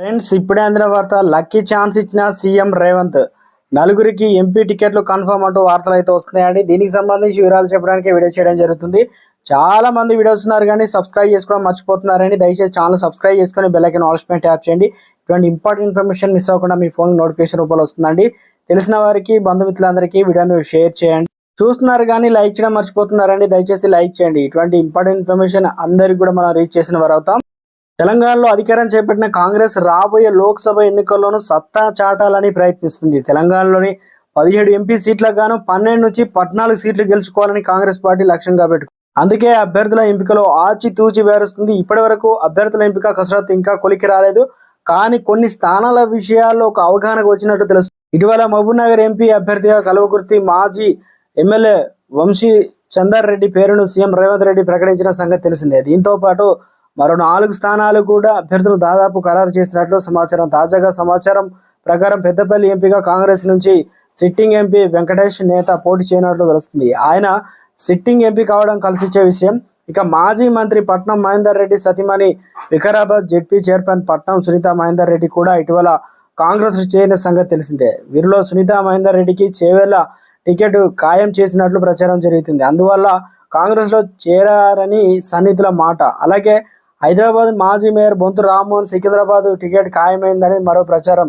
Friends ఇప్పుడే అందిన వార్త లక్కీ ఛాన్స్ ఇచ్చిన సీఎం రేవంత్ నలుగురికి ఎంపీ టికెట్లు కన్ఫర్మ్ అంటూ వార్తలు అయితే వస్తున్నాయండి. దీనికి సంబంధించి వివరాలు చెప్పడానికి వీడియో చేయడం జరుగుతుంది. చాలా మంది వీడియోస్ ఉన్నారు కానీ సబ్స్క్రైబ్ చేసుకోవడం మర్చిపోతున్నారండి. దయచేసి ఛానల్ సబ్స్క్రైబ్ చేసుకొని బెల్ ఐకన్ ఆల్స్ ట్యాప్ చేయండి. ఇటువంటి ఇంపార్టెంట్ ఇన్ఫర్మేషన్ మిస్ అవ్వకుండా మీ ఫోన్ నోటిఫికేషన్ రూపంలో వస్తుందండి. తెలిసిన వారికి బంధుమిత్రులందరికీ వీడియోను షేర్ చేయండి. చూస్తున్నారు కానీ లైక్ చేయడం మర్చిపోతున్నారండి. దయచేసి లైక్ చేయండి. ఇటువంటి ఇంపార్టెంట్ ఇన్ఫర్మేషన్ అందరికి కూడా మనం రీచ్ చేసిన వారు అవుతాం తెలంగాణలో అధికారం చేపట్టిన కాంగ్రెస్ రాబోయే లోక్సభ ఎన్నికల్లోనూ సత్తా చాటాలని ప్రయత్నిస్తుంది. తెలంగాణలోని పదిహేడు ఎంపీ సీట్లకు గాను పన్నెండు నుంచి పద్నాలుగు సీట్లు గెలుచుకోవాలని కాంగ్రెస్ పార్టీ లక్ష్యంగా పెట్టుకుంది. అందుకే అభ్యర్థుల ఎంపికలో ఆచితూచి వేరుస్తుంది. ఇప్పటి వరకు అభ్యర్థుల ఎంపిక కసరత్తు ఇంకా కొలికి రాలేదు. కానీ కొన్ని స్థానాల విషయాల్లో ఒక అవగాహనకు వచ్చినట్టు తెలుసు ఇటీవల మహబూబ్నగర్ ఎంపీ అభ్యర్థిగా కలువకుర్తి మాజీ ఎమ్మెల్యే వంశీ చందర్ రెడ్డి పేరును సీఎం రేవంత్ రెడ్డి ప్రకటించిన సంగతి తెలిసిందే. దీంతో పాటు మరో నాలుగు స్థానాలు కూడా అభ్యర్థులు దాదాపు ఖరారు చేసినట్లు సమాచారం. తాజాగా సమాచారం ప్రకారం పెద్దపల్లి ఎంపీగా కాంగ్రెస్ నుంచి సిట్టింగ్ ఎంపీ వెంకటేష్ నేత పోటీ చేయనట్లు తెలుస్తుంది. ఆయన సిట్టింగ్ ఎంపీ కావడం కలిసిచ్చే విషయం. ఇక మాజీ మంత్రి పట్నం మహేందర్ రెడ్డి సతీమణి వికారాబాద్ జెడ్పీ చైర్మన్ పట్నం సునీత మహేందర్ రెడ్డి కూడా ఇటీవల కాంగ్రెస్ చేరిన సంగతి తెలిసిందే. వీరిలో సునీత మహేందర్ రెడ్డికి చేవేళ్ళ టికెట్ ఖాయం చేసినట్లు ప్రచారం జరుగుతుంది. అందువల్ల కాంగ్రెస్లో చేరారని సన్నిహితుల మాట. అలాగే హైదరాబాద్ మాజీ మేయర్ బొంతు రామ్మోహన్ సికింద్రాబాద్ టికెట్ ఖాయమైందని మరో ప్రచారం.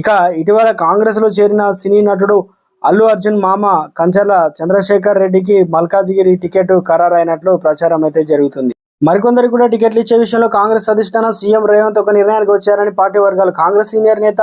ఇక ఇటీవల కాంగ్రెస్లో చేరిన సినీ నటుడు అల్లు అర్జున్ మామ కంచర్ల చంద్రశేఖర్ రెడ్డికి మల్కాజిగిరి టికెట్ ఖరారైనట్లు ప్రచారం అయితే జరుగుతుంది. మరికొందరికి కూడా టికెట్లు ఇచ్చే విషయంలో కాంగ్రెస్ అధిష్టానం సీఎం రేవంత్ ఒక నిర్ణయానికి వచ్చారని పార్టీ వర్గాలు. కాంగ్రెస్ సీనియర్ నేత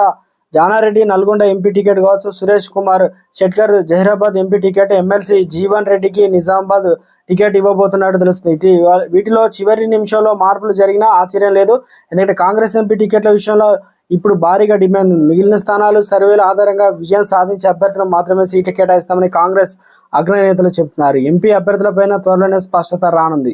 జానారెడ్డి నల్గొండ ఎంపీ టికెట్ కావచ్చు Suresh Kumar Shetkar Zaheerabad MP ticket MLC Jeevan రెడ్డికి నిజామాబాద్ టికెట్ ఇవ్వబోతున్నట్టు తెలుస్తుంది. వీటిలో చివరి నిమిషంలో మార్పులు జరిగినా ఆశ్చర్యం లేదు. ఎందుకంటే కాంగ్రెస్ ఎంపీ టికెట్ల విషయంలో ఇప్పుడు భారీగా డిమాండ్ ఉంది. మిగిలిన స్థానాలు సర్వేల ఆధారంగా విజయం సాధించే అభ్యర్థులకు మాత్రమే సీట్లు కేటాయిస్తామని కాంగ్రెస్ అగ్రనేతలు చెబుతున్నారు ఎంపీ అభ్యర్థులపైన త్వరలోనే స్పష్టత రానుంది.